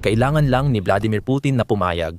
Kailangan lang ni Vladimir Putin na pumayag.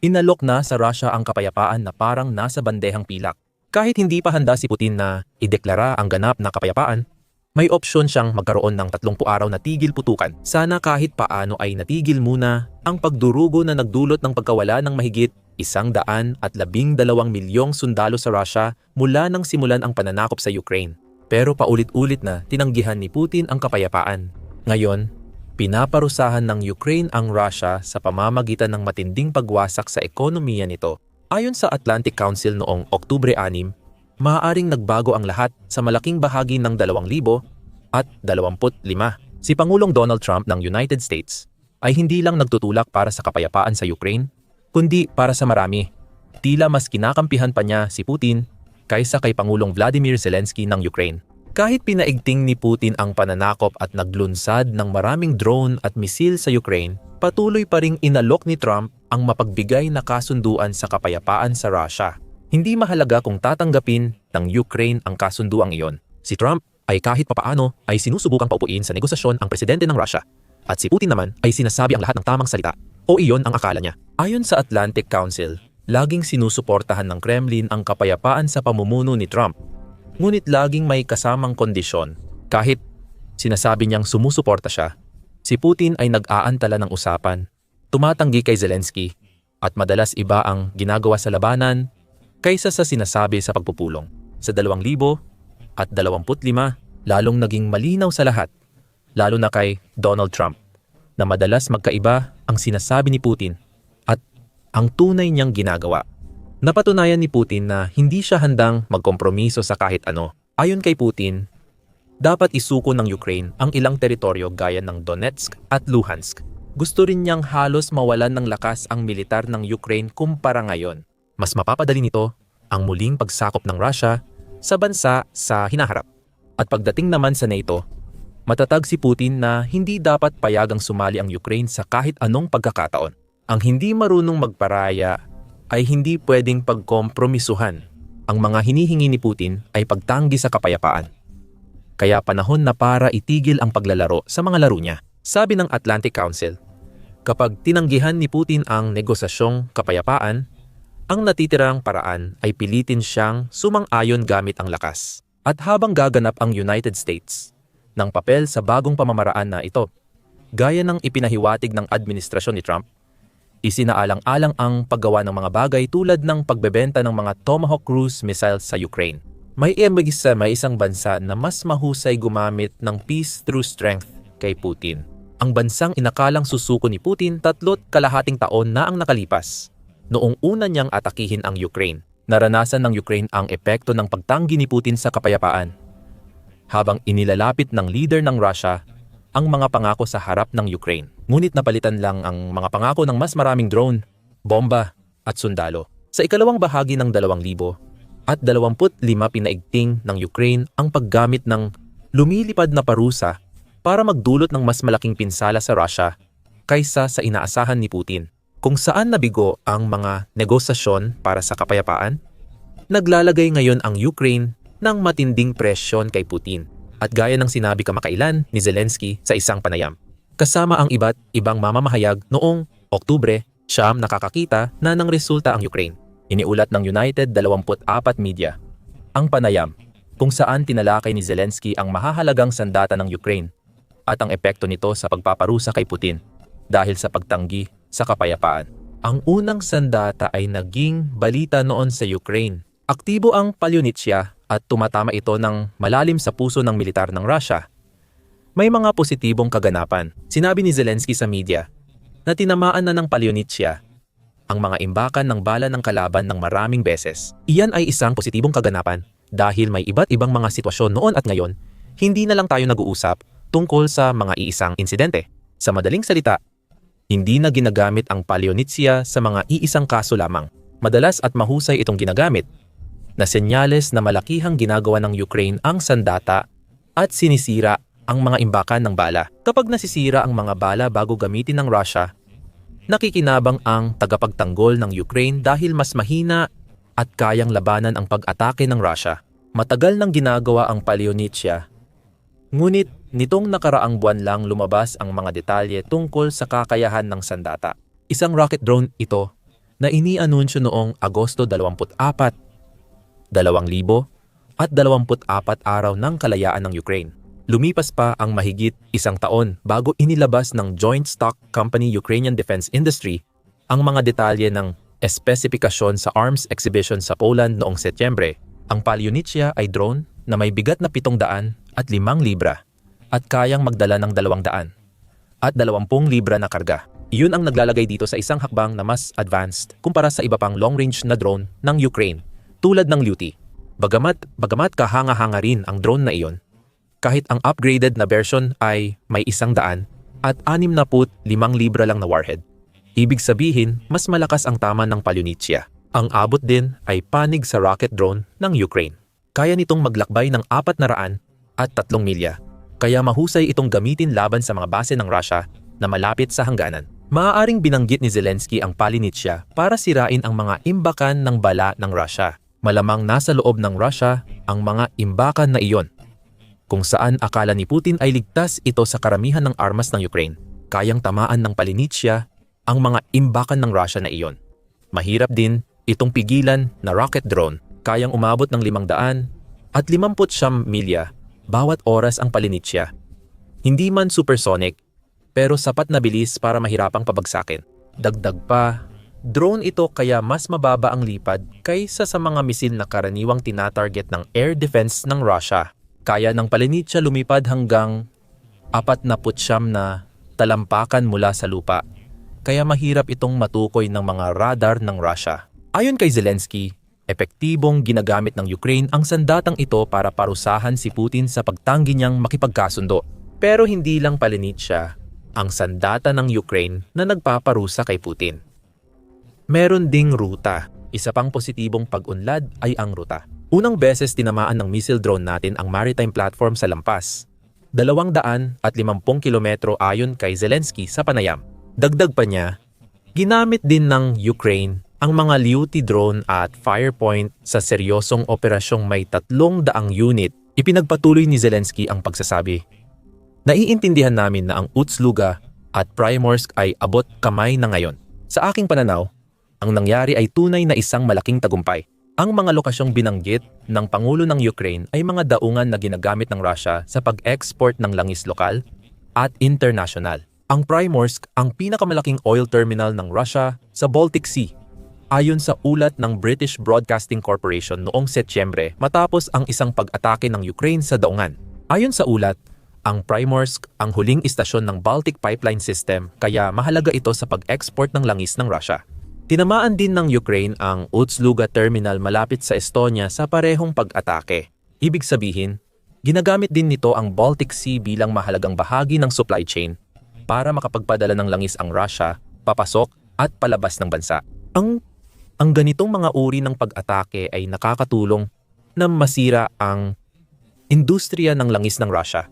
Inalok na sa Russia ang kapayapaan na parang nasa bandehang pilak. Kahit hindi pa handa si Putin na ideklara ang ganap na kapayapaan, may opsyon siyang magkaroon ng 30 araw na tigil putukan. Sana kahit paano ay natigil muna ang pagdurugo na nagdulot ng pagkawala ng mahigit isang daan at labing dalawang milyong sundalo sa Russia mula nang simulan ang pananakop sa Ukraine. Pero paulit-ulit na tinanggihan ni Putin ang kapayapaan. Ngayon, pinaparusahan ng Ukraine ang Russia sa pamamagitan ng matinding pagwasak sa ekonomiya nito. Ayon sa Atlantic Council noong Oktubre 6, maaaring nagbago ang lahat sa malaking bahagi ng 2,000 at 25. Si Pangulong Donald Trump ng United States ay hindi lang nagtutulak para sa kapayapaan sa Ukraine, kundi para sa marami. Tila mas kinakampihan pa niya si Putin kaysa kay Pangulong Vladimir Zelensky ng Ukraine. Kahit pinaigting ni Putin ang pananakop at naglunsad ng maraming drone at misil sa Ukraine, patuloy pa ring inalok ni Trump ang mapagbigay na kasunduan sa kapayapaan sa Russia. Hindi mahalaga kung tatanggapin ng Ukraine ang kasunduang iyon. Si Trump ay kahit papaano ay sinusubukang paupuin sa negosasyon ang presidente ng Russia. At si Putin naman ay sinasabi ang lahat ng tamang salita. O iyon ang akala niya. Ayon sa Atlantic Council, laging sinusuportahan ng Kremlin ang kapayapaan sa pamumuno ni Trump Ngunit laging may kasamang kondisyon. Kahit sinasabi niyang sumusuporta siya, si Putin ay nag-aantala ng usapan, tumatanggi kay Zelensky, at madalas iba ang ginagawa sa labanan kaysa sa sinasabi sa pagpupulong. Sa 2000 at 25, lalong naging malinaw sa lahat, lalo na kay Donald Trump, na madalas magkaiba ang sinasabi ni Putin at ang tunay niyang ginagawa. Napatunayan ni Putin na hindi siya handang magkompromiso sa kahit ano. Ayon kay Putin, dapat isuko ng Ukraine ang ilang teritoryo gaya ng Donetsk at Luhansk. Gusto rin niyang halos mawalan ng lakas ang militar ng Ukraine kumpara ngayon. Mas mapapadali nito ang muling pagsakop ng Russia sa bansa sa hinaharap. At pagdating naman sa NATO, matatag si Putin na hindi dapat payagang sumali ang Ukraine sa kahit anong pagkakataon. Ang hindi marunong magparaya ay hindi pwedeng pagkompromisuhan. Ang mga hinihingi ni Putin ay pagtanggi sa kapayapaan. Kaya panahon na para itigil ang paglalaro sa mga laro niya. Sabi ng Atlantic Council, kapag tinanggihan ni Putin ang negosasyong kapayapaan, ang natitirang paraan ay pilitin siyang sumang-ayon gamit ang lakas. At habang gaganap ang United States ng papel sa bagong pamamaraan na ito, gaya ng ipinahiwatig ng administrasyon ni Trump, Isinaalang-alang ang paggawa ng mga bagay tulad ng pagbebenta ng mga Tomahawk cruise missiles sa Ukraine. May iambagisa may isang bansa na mas mahusay gumamit ng peace through strength kay Putin. Ang bansang inakalang susuko ni Putin tatlot kalahating taon na ang nakalipas. Noong una niyang atakihin ang Ukraine, naranasan ng Ukraine ang epekto ng pagtanggi ni Putin sa kapayapaan. Habang inilalapit ng leader ng Russia ang mga pangako sa harap ng Ukraine. Ngunit napalitan lang ang mga pangako ng mas maraming drone, bomba at sundalo. Sa ikalawang bahagi ng 2,000 at 25 pinaigting ng Ukraine ang paggamit ng lumilipad na parusa para magdulot ng mas malaking pinsala sa Russia kaysa sa inaasahan ni Putin. Kung saan nabigo ang mga negosasyon para sa kapayapaan, naglalagay ngayon ang Ukraine ng matinding presyon kay Putin at gaya ng sinabi kamakailan ni Zelensky sa isang panayam. Kasama ang iba't ibang mamamahayag noong Oktubre, siyam nakakakita na ng resulta ang Ukraine. Iniulat ng United 24 Media. Ang panayam, kung saan tinalakay ni Zelensky ang mahahalagang sandata ng Ukraine at ang epekto nito sa pagpaparusa kay Putin dahil sa pagtanggi sa kapayapaan. Ang unang sandata ay naging balita noon sa Ukraine. Aktibo ang Palyonitsia at tumatama ito ng malalim sa puso ng militar ng Russia. May mga positibong kaganapan. Sinabi ni Zelensky sa media na tinamaan na ng Palyonitsia ang mga imbakan ng bala ng kalaban ng maraming beses. Iyan ay isang positibong kaganapan dahil may iba't ibang mga sitwasyon noon at ngayon, hindi na lang tayo nag-uusap tungkol sa mga iisang insidente. Sa madaling salita, hindi na ginagamit ang Palyonitsia sa mga iisang kaso lamang. Madalas at mahusay itong ginagamit na senyales na malakihang ginagawa ng Ukraine ang sandata at sinisira ang mga imbakan ng bala. Kapag nasisira ang mga bala bago gamitin ng Russia, nakikinabang ang tagapagtanggol ng Ukraine dahil mas mahina at kayang labanan ang pag-atake ng Russia. Matagal nang ginagawa ang Palyonitsia Ngunit nitong nakaraang buwan lang lumabas ang mga detalye tungkol sa kakayahan ng sandata. Isang rocket drone ito na inianunsyo noong Agosto 24, 2000 at 24 araw ng kalayaan ng Ukraine. Lumipas pa ang mahigit isang taon bago inilabas ng Joint Stock Company Ukrainian Defense Industry ang mga detalye ng espesipikasyon sa arms exhibition sa Poland noong Setyembre. Ang Palyonitsia ay drone na may bigat na 700 at 5 libra at kayang magdala ng 200 at 20 libra na karga. Iyon ang naglalagay dito sa isang hakbang na mas advanced kumpara sa iba pang long-range na drone ng Ukraine tulad ng Luty. Bagamat, bagamat kahanga-hanga rin ang drone na iyon, kahit ang upgraded na version ay may isang daan at 65 libra lang na warhead. Ibig sabihin, mas malakas ang tama ng Palyonitsia. Ang abot din ay panig sa rocket drone ng Ukraine. Kaya nitong maglakbay ng 400 at 3 milya. Kaya mahusay itong gamitin laban sa mga base ng Russia na malapit sa hangganan. Maaaring binanggit ni Zelensky ang Palinitsya para sirain ang mga imbakan ng bala ng Russia. Malamang nasa loob ng Russia ang mga imbakan na iyon. Kung saan akala ni Putin ay ligtas ito sa karamihan ng armas ng Ukraine. Kayang tamaan ng Palinitsya ang mga imbakan ng Russia na iyon. Mahirap din itong pigilan na rocket drone kayang umabot ng 500 at 50 milya bawat oras ang Palinitsya. Hindi man supersonic, pero sapat na bilis para mahirapang pabagsakin. Dagdag pa, drone ito kaya mas mababa ang lipad kaysa sa mga misil na karaniwang tinatarget ng air defense ng Russia. Kaya ng Palinitsya lumipad hanggang 49 na talampakan mula sa lupa kaya mahirap itong matukoy ng mga radar ng Russia. Ayon kay Zelensky, epektibong ginagamit ng Ukraine ang sandatang ito para parusahan si Putin sa pagtanggi niyang makipagkasundo. Pero hindi lang palinit siya ang sandata ng Ukraine na nagpaparusa kay Putin. Meron ding ruta. Isa pang positibong pag-unlad ay ang ruta. Unang beses tinamaan ng missile drone natin ang maritime platform sa lampas. 250 kilometro ayon kay Zelensky sa panayam. Dagdag pa niya, ginamit din ng Ukraine ang mga Liuti drone at Firepoint sa seryosong operasyong may tatlong daang unit. Ipinagpatuloy ni Zelensky ang pagsasabi. Naiintindihan namin na ang Utsluga at Primorsk ay abot kamay na ngayon. Sa aking pananaw, ang nangyari ay tunay na isang malaking tagumpay. Ang mga lokasyong binanggit ng Pangulo ng Ukraine ay mga daungan na ginagamit ng Russia sa pag-export ng langis lokal at international. Ang Primorsk ang pinakamalaking oil terminal ng Russia sa Baltic Sea. Ayon sa ulat ng British Broadcasting Corporation noong Setyembre matapos ang isang pag-atake ng Ukraine sa daungan. Ayon sa ulat, ang Primorsk ang huling istasyon ng Baltic Pipeline System kaya mahalaga ito sa pag-export ng langis ng Russia. Tinamaan din ng Ukraine ang Utsluga Terminal malapit sa Estonia sa parehong pag-atake. Ibig sabihin, ginagamit din nito ang Baltic Sea bilang mahalagang bahagi ng supply chain para makapagpadala ng langis ang Russia, papasok at palabas ng bansa. Ang, ang ganitong mga uri ng pag-atake ay nakakatulong na masira ang industriya ng langis ng Russia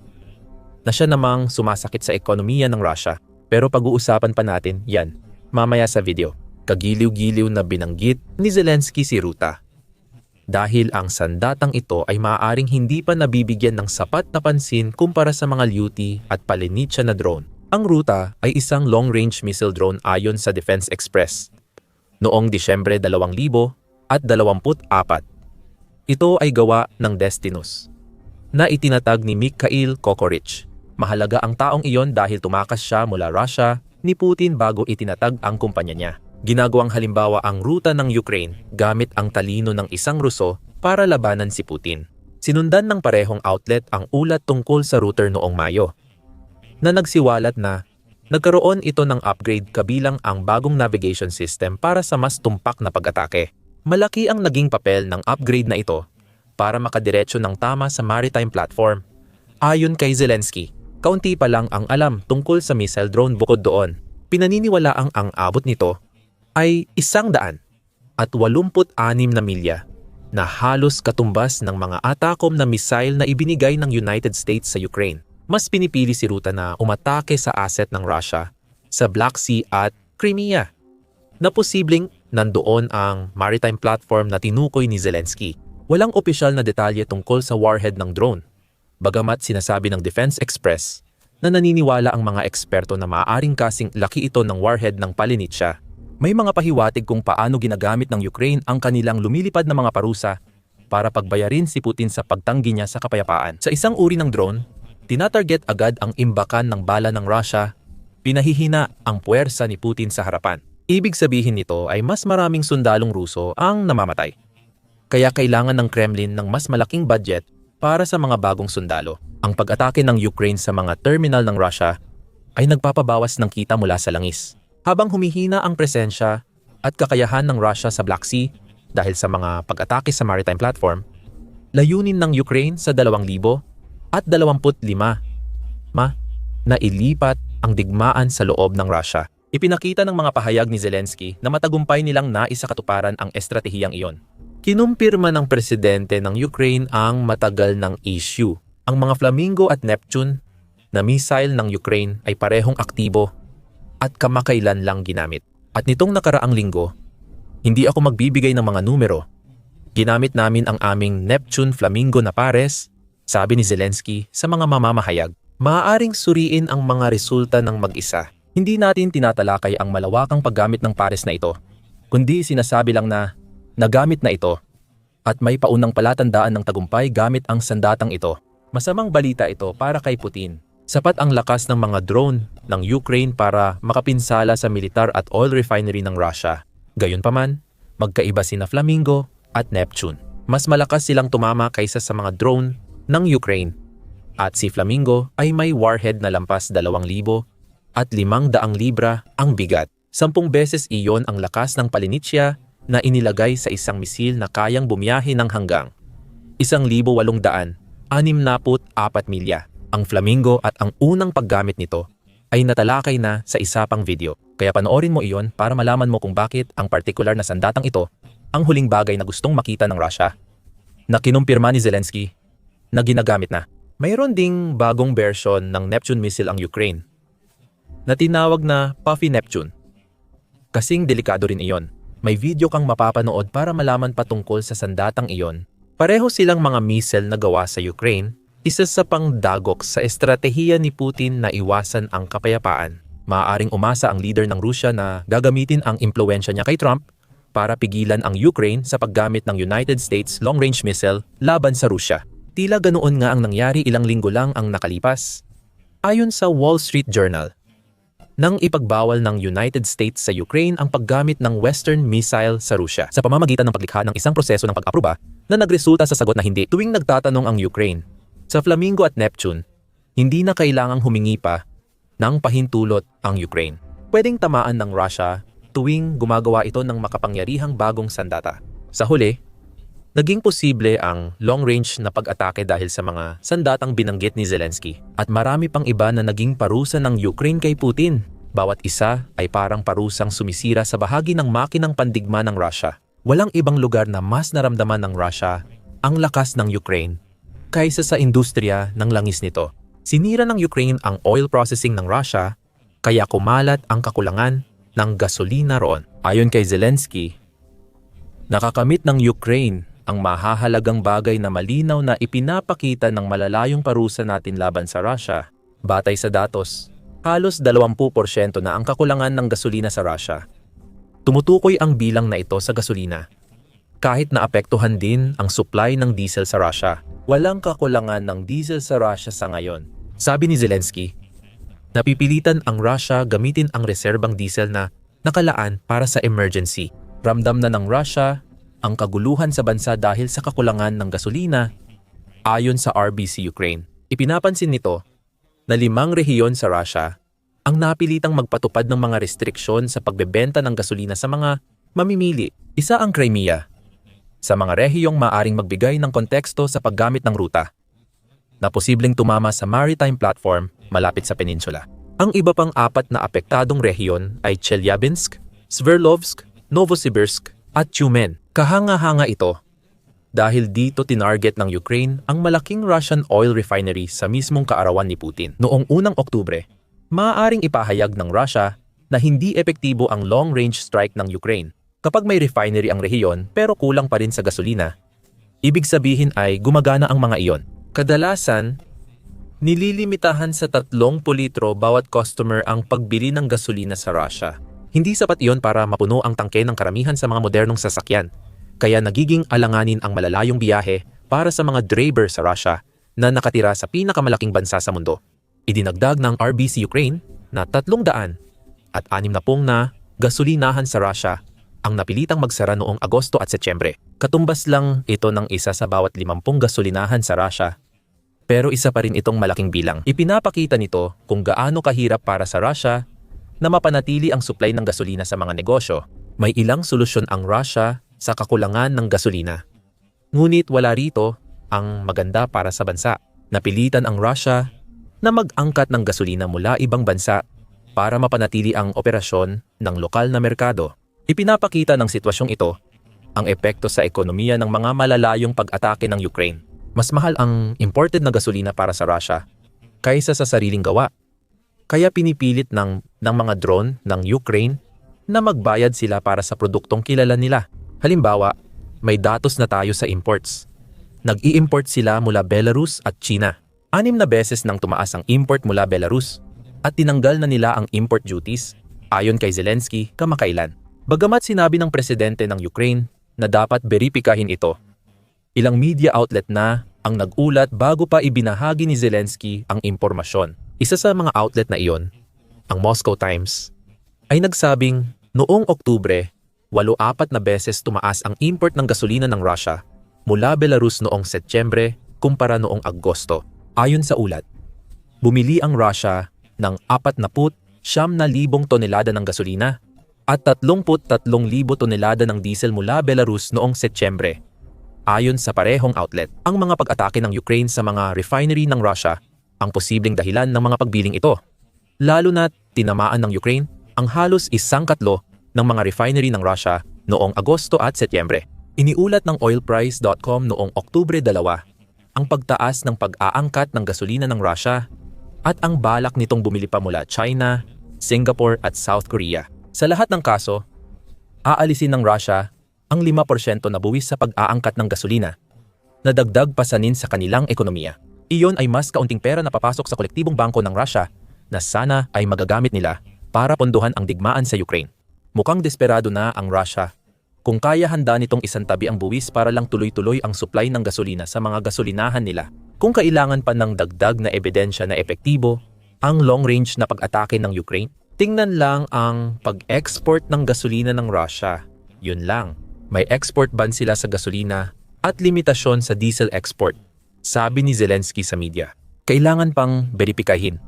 na siya namang sumasakit sa ekonomiya ng Russia. Pero pag-uusapan pa natin yan mamaya sa video. Kagiliw-giliw na binanggit ni Zelensky si Ruta. Dahil ang sandatang ito ay maaaring hindi pa nabibigyan ng sapat na pansin kumpara sa mga Luty at Palinitsya na drone. Ang ruta ay isang long-range missile drone ayon sa Defense Express. Noong Disyembre 2024, ito ay gawa ng Destinus na itinatag ni Mikhail Kokorich. Mahalaga ang taong iyon dahil tumakas siya mula Russia ni Putin bago itinatag ang kumpanya niya. Ginagawang halimbawa ang ruta ng Ukraine gamit ang talino ng isang Ruso para labanan si Putin. Sinundan ng parehong outlet ang ulat tungkol sa router noong Mayo na nagsiwalat na nagkaroon ito ng upgrade kabilang ang bagong navigation system para sa mas tumpak na pag-atake. Malaki ang naging papel ng upgrade na ito para makadiretso ng tama sa maritime platform. Ayon kay Zelensky, kaunti pa lang ang alam tungkol sa missile drone bukod doon. Pinaniniwala ang ang abot nito ay isang daan at 86 na milya na halos katumbas ng mga atakom na missile na ibinigay ng United States sa Ukraine mas pinipili si Ruta na umatake sa asset ng Russia sa Black Sea at Crimea na posibleng nandoon ang maritime platform na tinukoy ni Zelensky. Walang opisyal na detalye tungkol sa warhead ng drone. Bagamat sinasabi ng Defense Express na naniniwala ang mga eksperto na maaaring kasing laki ito ng warhead ng Palinitsya, may mga pahiwatig kung paano ginagamit ng Ukraine ang kanilang lumilipad na mga parusa para pagbayarin si Putin sa pagtanggi niya sa kapayapaan. Sa isang uri ng drone, tinatarget agad ang imbakan ng bala ng Russia, pinahihina ang puwersa ni Putin sa harapan. Ibig sabihin nito ay mas maraming sundalong Ruso ang namamatay. Kaya kailangan ng Kremlin ng mas malaking budget para sa mga bagong sundalo. Ang pag-atake ng Ukraine sa mga terminal ng Russia ay nagpapabawas ng kita mula sa langis. Habang humihina ang presensya at kakayahan ng Russia sa Black Sea dahil sa mga pag-atake sa maritime platform, layunin ng Ukraine sa 2,000 at 25 ma na ilipat ang digmaan sa loob ng Russia. Ipinakita ng mga pahayag ni Zelensky na matagumpay nilang naisakatuparan ang estratehiyang iyon. Kinumpirma ng presidente ng Ukraine ang matagal ng issue. Ang mga Flamingo at Neptune na missile ng Ukraine ay parehong aktibo at kamakailan lang ginamit. At nitong nakaraang linggo, hindi ako magbibigay ng mga numero. Ginamit namin ang aming Neptune Flamingo na pares, sabi ni Zelensky sa mga mamamahayag. Maaaring suriin ang mga resulta ng mag-isa. Hindi natin tinatalakay ang malawakang paggamit ng pares na ito, kundi sinasabi lang na nagamit na ito at may paunang palatandaan ng tagumpay gamit ang sandatang ito. Masamang balita ito para kay Putin. Sapat ang lakas ng mga drone ng Ukraine para makapinsala sa militar at oil refinery ng Russia. Gayunpaman, magkaiba sina Flamingo at Neptune. Mas malakas silang tumama kaysa sa mga drone ng Ukraine. At si Flamingo ay may warhead na lampas 2,000 at 500 libra ang bigat. Sampung beses iyon ang lakas ng palinitsya na inilagay sa isang misil na kayang bumiyahe ng hanggang 1,800, 64 milya. Ang Flamingo at ang unang paggamit nito ay natalakay na sa isa pang video. Kaya panoorin mo iyon para malaman mo kung bakit ang particular na sandatang ito ang huling bagay na gustong makita ng Russia. Na kinumpirma ni Zelensky na ginagamit na. Mayroon ding bagong version ng Neptune missile ang Ukraine na tinawag na Puffy Neptune. Kasing delikado rin iyon. May video kang mapapanood para malaman patungkol sa sandatang iyon. Pareho silang mga missile na gawa sa Ukraine, isa sa pangdagok sa estratehiya ni Putin na iwasan ang kapayapaan. Maaaring umasa ang leader ng Rusya na gagamitin ang impluensya niya kay Trump para pigilan ang Ukraine sa paggamit ng United States long-range missile laban sa Rusya. Tila ganoon nga ang nangyari ilang linggo lang ang nakalipas. Ayon sa Wall Street Journal, nang ipagbawal ng United States sa Ukraine ang paggamit ng Western missile sa Rusya sa pamamagitan ng paglikha ng isang proseso ng pag-aproba na nagresulta sa sagot na hindi tuwing nagtatanong ang Ukraine. Sa Flamingo at Neptune, hindi na kailangang humingi pa ng pahintulot ang Ukraine. Pwedeng tamaan ng Russia tuwing gumagawa ito ng makapangyarihang bagong sandata. Sa huli, naging posible ang long-range na pag-atake dahil sa mga sandatang binanggit ni Zelensky. At marami pang iba na naging parusa ng Ukraine kay Putin. Bawat isa ay parang parusang sumisira sa bahagi ng makinang pandigma ng Russia. Walang ibang lugar na mas naramdaman ng Russia ang lakas ng Ukraine kaysa sa industriya ng langis nito. Sinira ng Ukraine ang oil processing ng Russia kaya kumalat ang kakulangan ng gasolina roon. Ayon kay Zelensky, nakakamit ng Ukraine ang mahahalagang bagay na malinaw na ipinapakita ng malalayong parusa natin laban sa Russia. Batay sa datos, halos 20% na ang kakulangan ng gasolina sa Russia. Tumutukoy ang bilang na ito sa gasolina. Kahit naapektuhan din ang supply ng diesel sa Russia, walang kakulangan ng diesel sa Russia sa ngayon. Sabi ni Zelensky, napipilitan ang Russia gamitin ang reserbang diesel na nakalaan para sa emergency. Ramdam na ng Russia ang kaguluhan sa bansa dahil sa kakulangan ng gasolina ayon sa RBC Ukraine. Ipinapansin nito na limang rehiyon sa Russia ang napilitang magpatupad ng mga restriksyon sa pagbebenta ng gasolina sa mga mamimili. Isa ang Crimea, sa mga rehiyong maaring magbigay ng konteksto sa paggamit ng ruta na posibleng tumama sa maritime platform malapit sa peninsula. Ang iba pang apat na apektadong rehiyon ay Chelyabinsk, Sverdlovsk, Novosibirsk at Tyumen. Kahanga-hanga ito dahil dito tinarget ng Ukraine ang malaking Russian oil refinery sa mismong kaarawan ni Putin. Noong unang Oktubre, maaaring ipahayag ng Russia na hindi epektibo ang long-range strike ng Ukraine kapag may refinery ang rehiyon pero kulang pa rin sa gasolina. Ibig sabihin ay gumagana ang mga iyon. Kadalasan, Nililimitahan sa 30 litro bawat customer ang pagbili ng gasolina sa Russia. Hindi sapat iyon para mapuno ang tangke ng karamihan sa mga modernong sasakyan. Kaya nagiging alanganin ang malalayong biyahe para sa mga driver sa Russia na nakatira sa pinakamalaking bansa sa mundo. Idinagdag ng RBC Ukraine na 300 at 60 na gasolinahan sa Russia ang napilitang magsara noong Agosto at Setyembre. Katumbas lang ito ng isa sa bawat 50 gasolinahan sa Russia pero isa pa rin itong malaking bilang. Ipinapakita nito kung gaano kahirap para sa Russia na mapanatili ang supply ng gasolina sa mga negosyo. May ilang solusyon ang Russia sa kakulangan ng gasolina. Ngunit wala rito ang maganda para sa bansa. Napilitan ang Russia na mag-angkat ng gasolina mula ibang bansa para mapanatili ang operasyon ng lokal na merkado. Ipinapakita ng sitwasyong ito ang epekto sa ekonomiya ng mga malalayong pag-atake ng Ukraine. Mas mahal ang imported na gasolina para sa Russia kaysa sa sariling gawa. Kaya pinipilit ng, ng mga drone ng Ukraine na magbayad sila para sa produktong kilala nila. Halimbawa, may datos na tayo sa imports. Nag-i-import sila mula Belarus at China. Anim na beses nang tumaas ang import mula Belarus at tinanggal na nila ang import duties ayon kay Zelensky kamakailan. Bagamat sinabi ng presidente ng Ukraine na dapat beripikahin ito Ilang media outlet na ang nag-ulat bago pa ibinahagi ni Zelensky ang impormasyon. Isa sa mga outlet na iyon, ang Moscow Times, ay nagsabing noong Oktubre, walo-apat na beses tumaas ang import ng gasolina ng Russia mula Belarus noong Setyembre kumpara noong Agosto. Ayon sa ulat, bumili ang Russia ng 40 na libong tonelada ng gasolina at 33,000 tonelada ng diesel mula Belarus noong Setyembre Ayon sa parehong outlet, ang mga pag-atake ng Ukraine sa mga refinery ng Russia ang posibleng dahilan ng mga pagbiling ito. Lalo na tinamaan ng Ukraine ang halos isang katlo ng mga refinery ng Russia noong Agosto at Setyembre. Iniulat ng oilprice.com noong Oktubre 2 ang pagtaas ng pag-aangkat ng gasolina ng Russia at ang balak nitong bumili pa mula China, Singapore at South Korea. Sa lahat ng kaso, aalisin ng Russia ang 5% na buwis sa pag-aangkat ng gasolina na dagdag pasanin sa kanilang ekonomiya. Iyon ay mas kaunting pera na papasok sa kolektibong bangko ng Russia na sana ay magagamit nila para pondohan ang digmaan sa Ukraine. Mukhang desperado na ang Russia kung kaya handa nitong isantabi ang buwis para lang tuloy-tuloy ang supply ng gasolina sa mga gasolinahan nila. Kung kailangan pa ng dagdag na ebidensya na epektibo ang long-range na pag-atake ng Ukraine, tingnan lang ang pag-export ng gasolina ng Russia. Yun lang. May export ban sila sa gasolina at limitasyon sa diesel export, sabi ni Zelensky sa media. Kailangan pang beripikahin.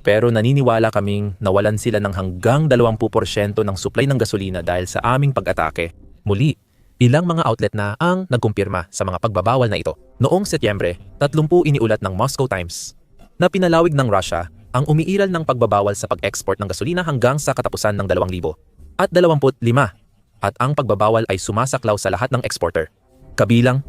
Pero naniniwala kaming nawalan sila ng hanggang 20% ng supply ng gasolina dahil sa aming pag-atake. Muli, ilang mga outlet na ang nagkumpirma sa mga pagbabawal na ito. Noong Setyembre, 30 iniulat ng Moscow Times na pinalawig ng Russia ang umiiral ng pagbabawal sa pag-export ng gasolina hanggang sa katapusan ng 2,000 at 25 at ang pagbabawal ay sumasaklaw sa lahat ng exporter, kabilang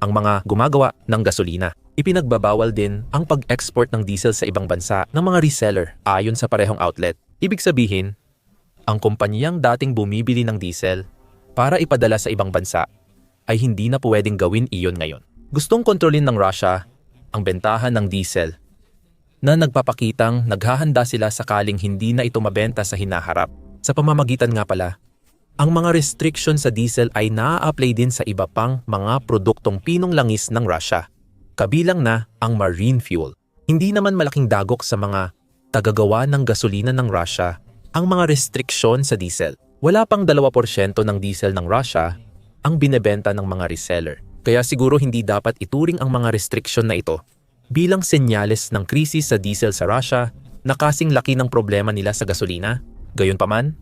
ang mga gumagawa ng gasolina. Ipinagbabawal din ang pag-export ng diesel sa ibang bansa ng mga reseller ayon sa parehong outlet. Ibig sabihin, ang kumpanyang dating bumibili ng diesel para ipadala sa ibang bansa ay hindi na pwedeng gawin iyon ngayon. Gustong kontrolin ng Russia ang bentahan ng diesel na nagpapakitang naghahanda sila sakaling hindi na ito mabenta sa hinaharap. Sa pamamagitan nga pala ang mga restriction sa diesel ay naa-apply din sa iba pang mga produktong pinong langis ng Russia, kabilang na ang marine fuel. Hindi naman malaking dagok sa mga tagagawa ng gasolina ng Russia ang mga restriction sa diesel. Wala pang 2% ng diesel ng Russia ang binebenta ng mga reseller. Kaya siguro hindi dapat ituring ang mga restriction na ito bilang senyales ng krisis sa diesel sa Russia na kasing laki ng problema nila sa gasolina. Gayunpaman,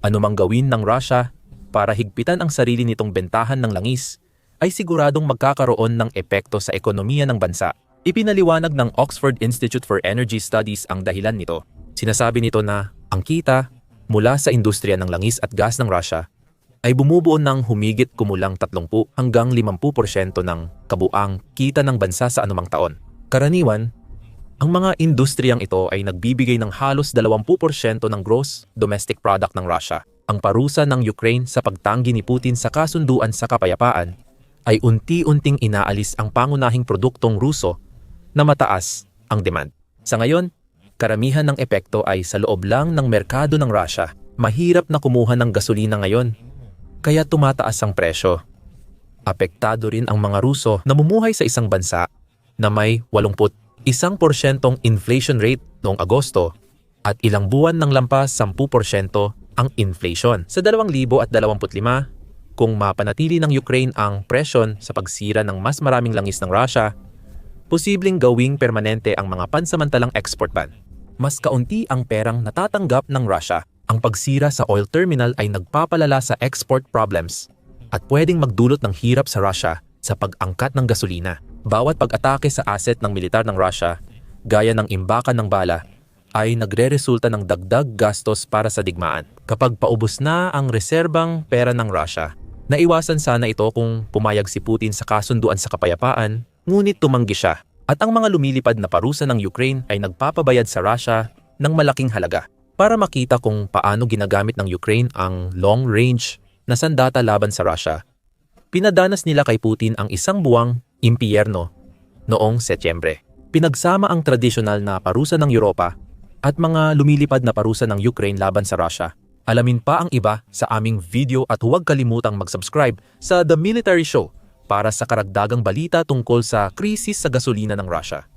Anumang gawin ng Russia para higpitan ang sarili nitong bentahan ng langis ay siguradong magkakaroon ng epekto sa ekonomiya ng bansa. Ipinaliwanag ng Oxford Institute for Energy Studies ang dahilan nito. Sinasabi nito na ang kita mula sa industriya ng langis at gas ng Russia ay bumubuo ng humigit kumulang 30 hanggang 50% ng kabuang kita ng bansa sa anumang taon. Karaniwan, ang mga industriyang ito ay nagbibigay ng halos 20% ng gross domestic product ng Russia. Ang parusa ng Ukraine sa pagtanggi ni Putin sa kasunduan sa kapayapaan ay unti-unting inaalis ang pangunahing produktong Ruso na mataas ang demand. Sa ngayon, karamihan ng epekto ay sa loob lang ng merkado ng Russia. Mahirap na kumuha ng gasolina ngayon, kaya tumataas ang presyo. Apektado rin ang mga Ruso na mumuhay sa isang bansa na may 81% inflation rate noong Agosto at ilang buwan ng lampas 10% ang inflation. Sa 2025, kung mapanatili ng Ukraine ang presyon sa pagsira ng mas maraming langis ng Russia, posibleng gawing permanente ang mga pansamantalang export ban. Mas kaunti ang perang natatanggap ng Russia. Ang pagsira sa oil terminal ay nagpapalala sa export problems at pwedeng magdulot ng hirap sa Russia sa pag-angkat ng gasolina. Bawat pag-atake sa asset ng militar ng Russia, gaya ng imbakan ng bala, ay nagre-resulta ng dagdag gastos para sa digmaan. Kapag paubos na ang reserbang pera ng Russia, naiwasan sana ito kung pumayag si Putin sa kasunduan sa kapayapaan, ngunit tumanggi siya. At ang mga lumilipad na parusa ng Ukraine ay nagpapabayad sa Russia ng malaking halaga para makita kung paano ginagamit ng Ukraine ang long-range na sandata laban sa Russia. Pinadanas nila kay Putin ang isang buwang impiyerno noong Setyembre. Pinagsama ang tradisyonal na parusa ng Europa at mga lumilipad na parusa ng Ukraine laban sa Russia. Alamin pa ang iba sa aming video at huwag kalimutang mag-subscribe sa The Military Show para sa karagdagang balita tungkol sa krisis sa gasolina ng Russia.